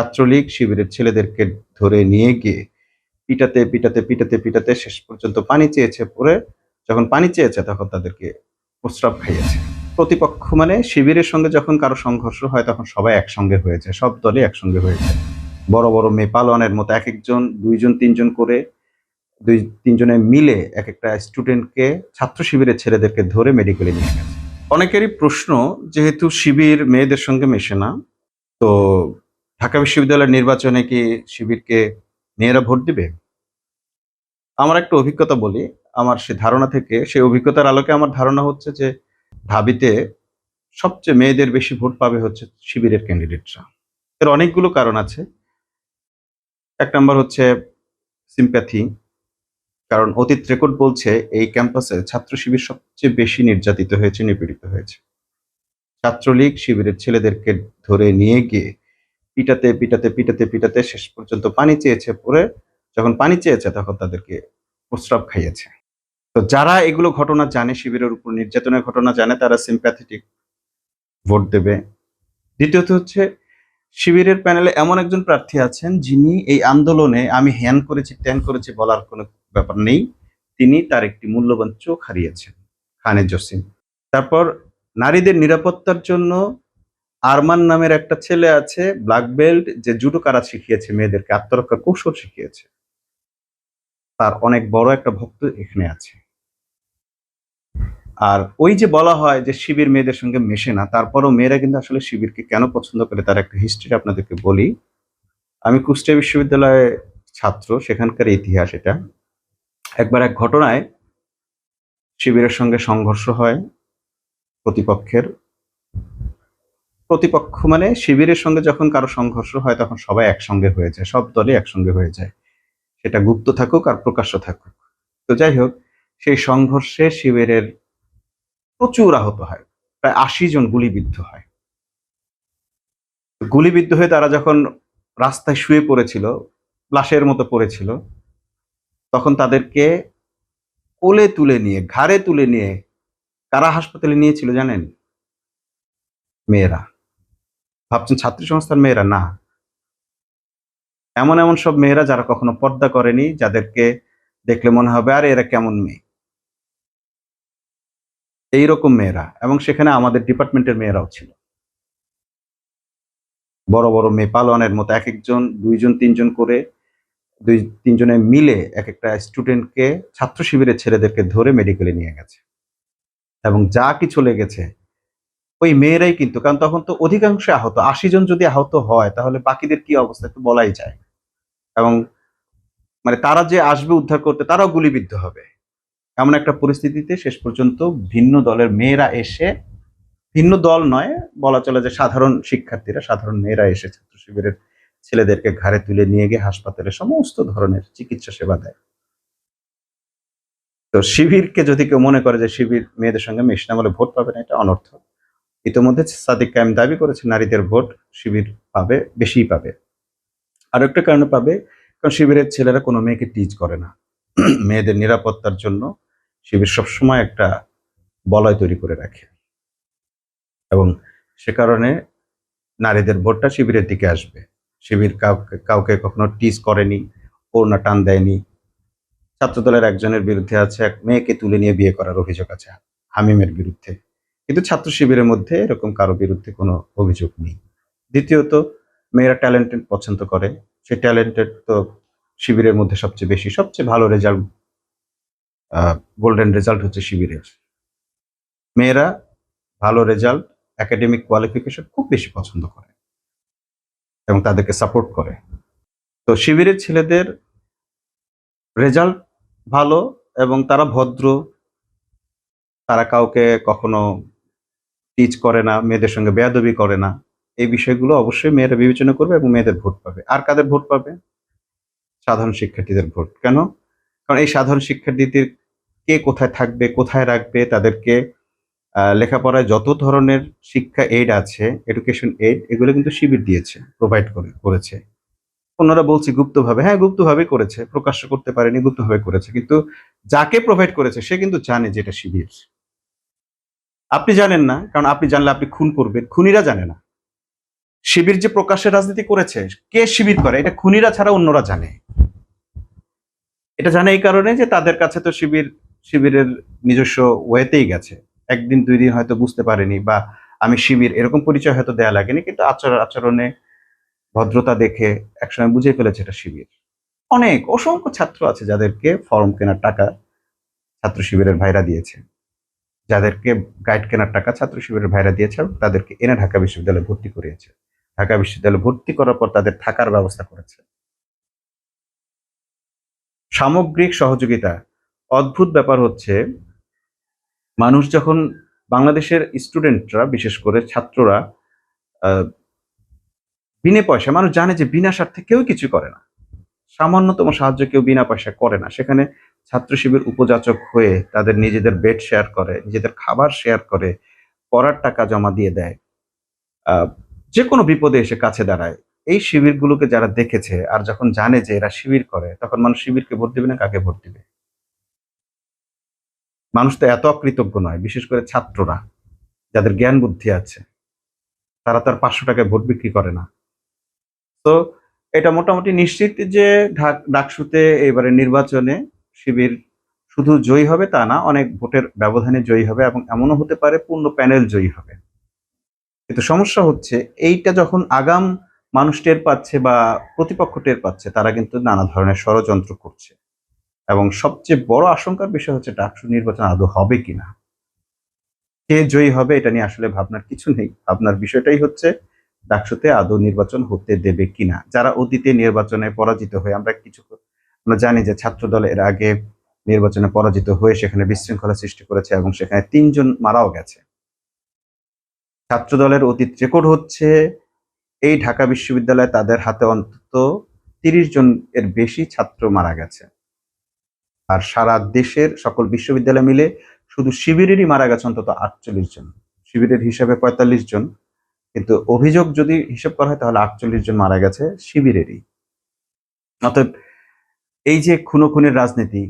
ছাত্রলীগ শিবিরের ছেলেদেরকে ধরে নিয়ে গিয়ে পিটাতে পিটাতে পিটাতে পিটাতে শেষ পর্যন্ত পানি চেয়েছে পরে যখন পানি চেয়েছে তখন তাদেরকে প্রস্রাব খাইয়েছে। প্রতিপক্ষ মানে শিবিরের সঙ্গে যখন কারও সংঘর্ষ হয় তখন সবাই একসঙ্গে হয়েছে সব দলই একসঙ্গে হয়েছে বড় বড় মেয়ে পালোয়ানের মতো এক একজন দুইজন, তিনজন করে দুই, তিনজনে মিলে এক একটা স্টুডেন্টকে ছাত্র শিবিরের ছেলেদেরকে ধরে মেডিকেলে নিয়ে গেছে। অনেকেরই প্রশ্ন, যেহেতু শিবির মেয়েদের সঙ্গে মেশে না, তো ঢাকা বিশ্ববিদ্যালয়ের নির্বাচনে কি শিবিরকে মেয়েরা ভোট দিবে? আমার একটা অভিজ্ঞতা বলি। আমার সে ধারণা থেকে, সেই অভিজ্ঞতার আলোকে আমার ধারণা হচ্ছে যে ঢাবিতে সবচেয়ে মেয়েদের বেশি ভোট পাবে হচ্ছে শিবিরের ক্যান্ডিডেটরা। এর অনেকগুলো কারণ আছে। এক নম্বর হচ্ছে সিম্প্যাথি কারণ অতীত রেকর্ড বলছে এই ক্যাম্পাসে ছাত্র শিবির সবচেয়ে বেশি নির্যাতিত হয়েছে, নিপীড়িত হয়েছে। ছাত্রলীগ শিবিরের ছেলেদেরকে ধরে নিয়ে গিয়ে পিটাতে পিটাতে পিটাতে পিটাতে শেষ পর্যন্ত পানি চেয়েছে পরে যখন পানি চেয়েছে তখন তাদেরকে প্রস্রাব খাইয়েছে। তো যারা এগুলো ঘটনা জানে, শিবিরের উপর নির্যাতনের ঘটনা জানে, তারা সিম্প্যাথেটিক ভোট দেবে। দ্বিতীয়ত হচ্ছে, শিবিরের প্যানেলে এমন একজন প্রার্থী আছেন যিনি এই আন্দোলনে আমি হ্যান করেছি ট্যান করেছি বলার কোনো ব্যাপার নেই। তিনি তার একটি মূল্যবান চোখ হারিয়েছেন খানে জসিম। তারপর নারীদের নিরাপত্তার জন্য আরমান নামের একটা ছেলে আছে ব্ল্যাক বেল্ট যে জুডো কারা শিখিয়েছে মেয়েদেরকে, আত্মরক্ষা কৌশল শিখিয়েছে। তার অনেক বড় একটা ভক্ত এখানে আছে। আর ওই যে বলা হয় যে শিবির মেয়েদের সঙ্গে মেশে না, তারপরও মেয়েরা কিন্তু আসলে শিবিরকে কেন পছন্দ করে, তার একটা হিস্ট্রি আপনাদেরকে বলি। আমি কুষ্টিয়া বিশ্ববিদ্যালয়ে ছাত্র, সেখানকার ইতিহাস এটা। একবার এক ঘটনায় শিবিরের সঙ্গে সংঘর্ষ হয় প্রতিপক্ষের। প্রতিপক্ষ মানে শিবিরের সঙ্গে যখন কারও সংঘর্ষ হয়, তখন সবাই একসঙ্গে হয়ে যায়, সব দলই একসঙ্গে হয়ে যায়। সেটা গুপ্ত থাকুক আর প্রকাশ্য থাকুক। তো যাই হোক, সেই সংঘর্ষে শিবিরের প্রচুর আহত হয়, প্রায় আশি জন গুলিবিদ্ধ হয়। গুলিবিদ্ধ হয়ে তারা যখন রাস্তায় শুয়ে পড়েছিল, লাশের মতো পড়েছিল, তখন তাদেরকে কোলে তুলে নিয়ে, ঘাড়ে তুলে নিয়ে কারা হাসপাতালে নিয়েছিল জানেন? মেয়েরা। ভাবছেন ছাত্রী সংস্থার মেয়েরা, না। এমন এমন সব মেয়েরা যারা কখনো পর্দা করেনি, যাদেরকে দেখলে মনে হবে, আর, এরা কেমন মেয়ে? এইরকম মেয়েরা, এবং সেখানে আমাদের ডিপার্টমেন্টের মেয়েরাও ছিল। বড় বড় মেয়ে পালোয়ানের মতো এক একজন, দুইজন, তিনজন করে দুই, তিনজনে মিলে এক একটা স্টুডেন্টকে ছাত্র শিবিরের ছেলেদেরকে ধরে মেডিকেলে নিয়ে গেছে। এবং যা কিছু লেগেছে ওই মেয়েরাই কিন্তু, কারণ তখন তো অধিকাংশ আহত, আশি জন যদি আহত হয়, তাহলে বাকিদের কি অবস্থা একটু বলাই যায়। এবং মানে তারা যে আসবে উদ্ধার করতে, তারাও গুলিবিদ্ধ হবে। এমন একটা পরিস্থিতিতে শেষ পর্যন্ত ভিন্ন দলের মেয়েরা এসে, ভিন্ন দল নয়, বলা চলে যে সাধারণ শিক্ষার্থীরা, সাধারণ মেয়েরা এসে ছাত্র শিবিরের ছেলেদেরকে ঘাড়ে তুলে নিয়ে গিয়ে হাসপাতালে সমস্ত ধরনের চিকিৎসা সেবা দেয়। তো শিবিরকে যদি কেউ মনে করে যে শিবির মেয়েদের সঙ্গে মেশ না বলে ভোট পাবে না, এটা অনর্থক। ইতিমধ্যে সাদিক কায়েম দাবি করেছে নারীদের ভোট শিবির পাবে, বেশিই পাবে। আর একটা কারণে পাবে, কারণ শিবিরের ছেলেরা কোনো মেয়েকে টিচ করে না। মেয়েদের নিরাপত্তার জন্য শিবির সবসময় একটা বলয় তৈরি করে রাখে। এবং সে কারণে নারীদের ভোটটা শিবিরের দিকে আসবে। শিবির কাউকে কাউকে কখনো টিজ করেনি, ওড়না টান দেয়নি। ছাত্রদলের একজনের বিরুদ্ধে আছে এক মেয়েকে তুলে নিয়ে বিয়ে করার অভিযোগ আছে, হামিমের বিরুদ্ধে। কিন্তু ছাত্র শিবিরের মধ্যে এরকম কারও বিরুদ্ধে কোনো অভিযোগ নেই। দ্বিতীয়ত, মেয়েরা ট্যালেন্টেড পছন্দ করে। সে ট্যালেন্টেড তো শিবিরের মধ্যে সবচেয়ে বেশি, সবচেয়ে ভালো রেজাল্ট গোল্ডেন রেজাল্ট হচ্ছে শিবিরের। মেয়েরা ভালো রেজাল্ট একাডেমিক কোয়ালিফিকেশন খুব বেশি পছন্দ করে এবং তাদেরকে সাপোর্ট করে। তো শিবিরের ছেলেদের রেজাল্ট ভালো এবং তারা ভদ্র, তারা কাউকে কখনো টিচ করে না, মেয়েদের সঙ্গে বেয়াদবি করে না, এই বিষয়গুলো অবশ্যই মেয়েরা বিবেচনা করবে এবং মেয়েদের ভোট পাবে। আর কাদের ভোট পাবে? সাধারণ শিক্ষার্থীদের ভোট। কেন? কারণ এই সাধারণ শিক্ষার্থীদের কে কোথায় থাকবে, কোথায় রাখবে, তাদেরকে লেখাপড়ায় যত ধরনের শিক্ষা এইড আছে এডুকেশন এইড এগুলো কিন্তু শিবির দিয়েছে প্রোভাইড করে, করেছে। অন্যরা বলছি গুপ্তভাবে। হ্যাঁ গুপ্তভাবে করেছে প্রকাশ্য করতে পারেনি, গুপ্তভাবে করেছে। কিন্তু যাকে প্রোভাইড করেছে, সে কিন্তু জানে যে এটা শিবির। আপনি জানেন না, কারণ আপনি জানলে আপনি খুন করবেন, খুনিরা জানে না। শিবির যে প্রকাশ্যে রাজনীতি করেছে, কে শিবির করে, এটা খুনিরা ছাড়া অন্যরা জানে। এটা জানে এই কারণে যে তাদের কাছে তো শিবির, শিবিরের নিজস্ব ওয়েতেই গেছে। একদিন, দুই দিন হয়তো বুঝতে পারেনি বা আমি শিবির, এরকম পরিচয় হয়তো দেয়া লাগেনি, কিন্তু আচরণ আচরণে ভদ্রতা দেখে একসময় বুঝে ফেলেছে এটা শিবির। অনেক, অসংখ্য ছাত্র আছে যাদেরকে ফর্ম কেনার টাকা ছাত্র শিবিরের ভাইরা দিয়েছে। যাদেরকে গাইড কেনার টাকা ছাত্র শিবিরের ভাইরা দিয়েছে তাদেরকে এনে ঢাকা বিশ্ববিদ্যালয়ে ভর্তি করিয়েছে। ঢাকা বিশ্ববিদ্যালয়ে ভর্তি করার পর তাদের থাকার ব্যবস্থা করেছে। সামগ্রিক সহযোগিতা। অদ্ভুত ব্যাপার হচ্ছে, মানুষ যখন বাংলাদেশের স্টুডেন্টরা, বিশেষ করে ছাত্ররা বিনা পয়সা মানুষ জানে যে বিনা স্বার্থে কেউ কিছু করে না। সামান্যতম সাহায্য কেউ বিনা পয়সা করে না। সেখানে ছাত্র শিবির উপযাচক হয়ে তাদের নিজেদের বেড শেয়ার করে, নিজেদের খাবার শেয়ার করে, পড়ার টাকা জমা দিয়ে দেয়। যে কোনো বিপদে এসে কাছে দাঁড়ায়। এই শিবিরগুলোকে যারা দেখেছে আর যখন জানে যে এরা শিবির করে, তখন মানুষ শিবিরকে ভোট দিবে না, কাকে ভোট দিবে? মানুষ তো এত অকৃতজ্ঞ নয়, বিশেষ করে ছাত্ররা, যাদের জ্ঞান বুদ্ধি আছে। তারা তার পাঁচশো টাকায় ভোট বিক্রি করে না। তো এটা মোটামুটি নিশ্চিত যে ডাকসুতে এবারে নির্বাচনে শিবির শুধু জয়ী হবে তা না, অনেক ভোটের ব্যবধানে জয়ী হবে এবং এমনও হতে পারে পূর্ণ প্যানেল জয়ী হবে। কিন্তু সমস্যা হচ্ছে, এইটা যখন আগাম মানুষ টের পাচ্ছে বা প্রতিপক্ষ টের পাচ্ছে, তারা কিন্তু নানা ধরনের ষড়যন্ত্র করছে। এবং সবচেয়ে বড় আশঙ্কার বিষয় হচ্ছে, ডাকসু নির্বাচন আদৌ হবে কিনা? কে জয়ী হবে এটা নিয়ে আসলে ভাবনার কিছু নেই। ভাবনার বিষয়টাই হচ্ছে, ডাকসুতে আদৌ নির্বাচন হতে দেবে কিনা? যারা অতীতে নির্বাচনে পরাজিত হয়ে আমরা কিছু আমরা জানি যে ছাত্র দল এর আগে নির্বাচনে পরাজিত হয়ে সেখানে বিশৃঙ্খলা সৃষ্টি করেছে এবং সেখানে তিনজন মারাও গেছে। ছাত্র দলের অতীত রেকর্ড হচ্ছে এই ঢাকা বিশ্ববিদ্যালয়ে তাদের হাতে অন্তত তিরিশ জন এর বেশি ছাত্র মারা গেছে। আর সারা দেশের সকল বিশ্ববিদ্যালয় মিলে শুধু শিবিরেরই মারা গেছে অন্তত আটচল্লিশ জন। শিবিরের হিসাবে পঁয়তাল্লিশ জন। কিন্তু অভিযোগ যদি হিসাব করা হয় তাহলে আটচল্লিশ জন মারা গেছে শিবিরেরই। অতএব এই যে খুনো খুনের রাজনীতি,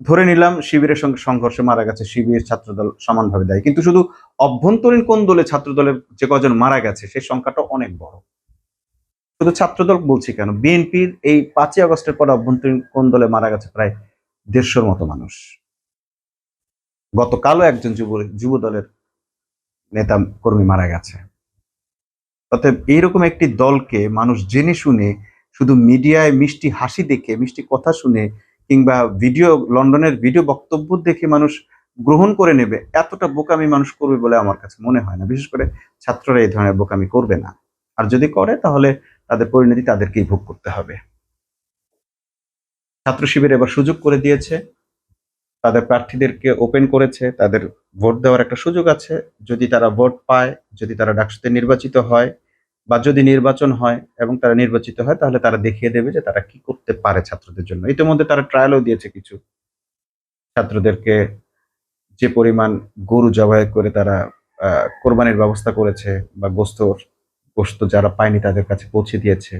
ধরে নিলাম শিবিরের সঙ্গে সংঘর্ষে মারা গেছে শিবির ছাত্রদল সমানভাবে দেয়। কিন্তু শুধু অভ্যন্তরীণ কোন দলে ছাত্রদলের যে কজন মারা গেছে, সেই সংখ্যাটা অনেক বড়। শুধু ছাত্রদল বলছি কেন? বিএনপির এই পাঁচই আগস্টের পর অভ্যন্তরীণ কোন দলে মারা গেছে প্রায় দেড়শোর মতো মানুষ। গতকালও একজন যুব যুব দলের নেতা কর্মী মারা গেছে। অতএব এইরকম একটি দলকে মানুষ জেনে শুনে শুধু মিডিয়ায় মিষ্টি হাসি দেখে, মিষ্টি কথা শুনে কিংবা ভিডিও, লন্ডনের ভিডিও বক্তব্য দেখে মানুষ গ্রহণ করে নেবে, এতটা বোকামি মানুষ করবে বলে আমার কাছে মনে হয় না। বিশেষ করে ছাত্ররা এই ধরনের বোকামি করবে না। আর যদি করে, তাহলে তাদের পরিণতি তাদেরকেই ভোগ করতে হবে। ছাত্র শিবির এবার সুযোগ করে দিয়েছে। তাদের প্রার্থীদেরকে ওপেন করেছে। তাদের ভোট দেওয়ার একটা সুযোগ আছে। যদি তারা ভোট পায়, যদি তারা ডাকসুতে নির্বাচিত হয় বা যদি নির্বাচন হয় এবং তারা নির্বাচিত হয়, তাহলে তারা দেখিয়ে দেবে যে তারা কি করতে পারে ছাত্রদের জন্য। ইতিমধ্যে তারা ট্রায়ালও দিয়েছে কিছু। ছাত্রদেরকে যে পরিমাণ গরু জবাই করে তারা কোরবানির ব্যবস্থা করেছে বা গোস্ত গোস্ত যারা পায়নি তাদের কাছে পৌঁছে দিয়েছে।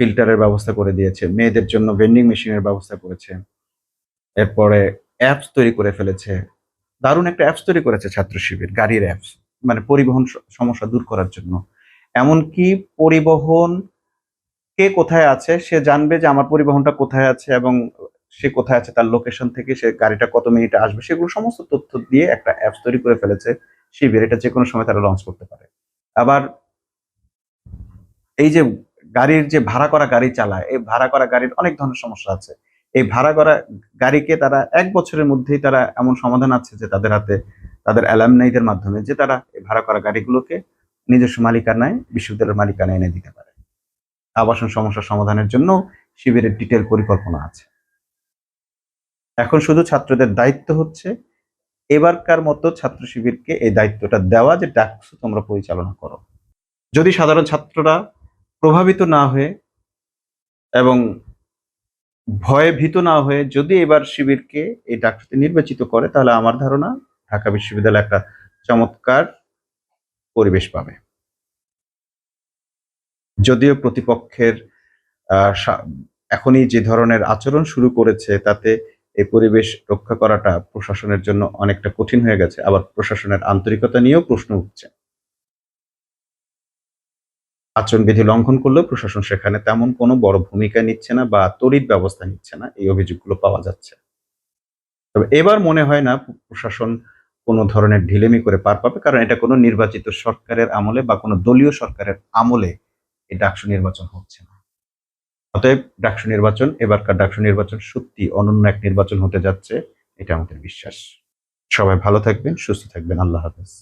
ফিল্টারের ব্যবস্থা করে দিয়েছে। মেয়েদের জন্য ভেন্ডিং মেশিনের ব্যবস্থা করেছে। এরপরে অ্যাপস তৈরি করে ফেলেছে। দারুণ একটা অ্যাপস তৈরি করেছে ছাত্র শিবির গাড়ির অ্যাপস মানে পরিবহন সমস্যা দূর করার জন্য। এমনকি পরিবহন কে কোথায় আছে, সে জানবে যে আমার পরিবহনটা কোথায় আছে এবং সে কোথায় আছে, তার লোকেশন থেকে সে গাড়িটা কত মিনিটে আসবে, সেগুলো সমস্ত তথ্য দিয়ে একটা অ্যাপস তৈরি করে ফেলেছে শিবির এটা যে কোনো সময় তারা লঞ্চ করতে পারে। আবার এই যে গাড়ির যে ভাড়া করা গাড়ি চালায়, এই ভাড়া করা গাড়ির অনেক ধরনের সমস্যা আছে। এই ভাড়া করা গাড়িকে তারা এক বছরের মধ্যেই তারা এমন সমাধান আছে যে তাদের হাতে, তাদের অ্যালামনাইদের মাধ্যমে যে তারা এই ভাড়া করা গাড়িগুলোকে নিজস্ব মালিকানায়, বিশ্ববিদ্যালয়ের মালিকানায় এনে দিতে পারে। আবাসন সমস্যার সমাধানের জন্য শিবিরের ডিটেল পরিকল্পনা আছে। এখন শুধু ছাত্রদের দায়িত্ব হচ্ছে, এবারকার মতো ছাত্র শিবিরকে এই দায়িত্বটা দেওয়া যে ডাকসু তোমরা পরিচালনা করো। যদি সাধারণ ছাত্ররা প্রভাবিত না হয়ে এবং ভয়ে ভীত না হয়ে যদি এবার শিবিরকে এই ডাকসুতে নির্বাচিত করে, তাহলে আমার ধারণা ঢাকা বিশ্ববিদ্যালয় একটা চমৎকার পরিবেশ পাবে। যদিও প্রতিপক্ষের এখনই যে ধরনের আচরণ শুরু করেছে, তাতে এই পরিবেশ রক্ষা করাটা প্রশাসনের জন্য অনেকটা কঠিন হয়ে গেছে। আবার প্রশাসনের আন্তরিকতা নিয়েও প্রশ্ন উঠছে। আচরণবিধি লঙ্ঘন করলেও প্রশাসন সেখানে তেমন কোনো বড় ভূমিকা নিচ্ছে না বা তড়িৎ ব্যবস্থা নিচ্ছে না। এই অভিযোগগুলো পাওয়া যাচ্ছে। তবে এবার মনে হয় না প্রশাসন কোনো ধরনের ঢিলেমি করে পার পাবে, কারণ এটা কোনো নির্বাচিত সরকারের আমলে বা কোনো দলীয় সরকারের আমলে এই ডাকসু নির্বাচন হচ্ছে না। অতএব ডাকসু নির্বাচন, এবারকার ডাকসু নির্বাচন সত্যি অনন্য এক নির্বাচন হতে যাচ্ছে, এটা আমাদের বিশ্বাস। সবাই ভালো থাকবেন, সুস্থ থাকবেন, আল্লাহ হাফেজ।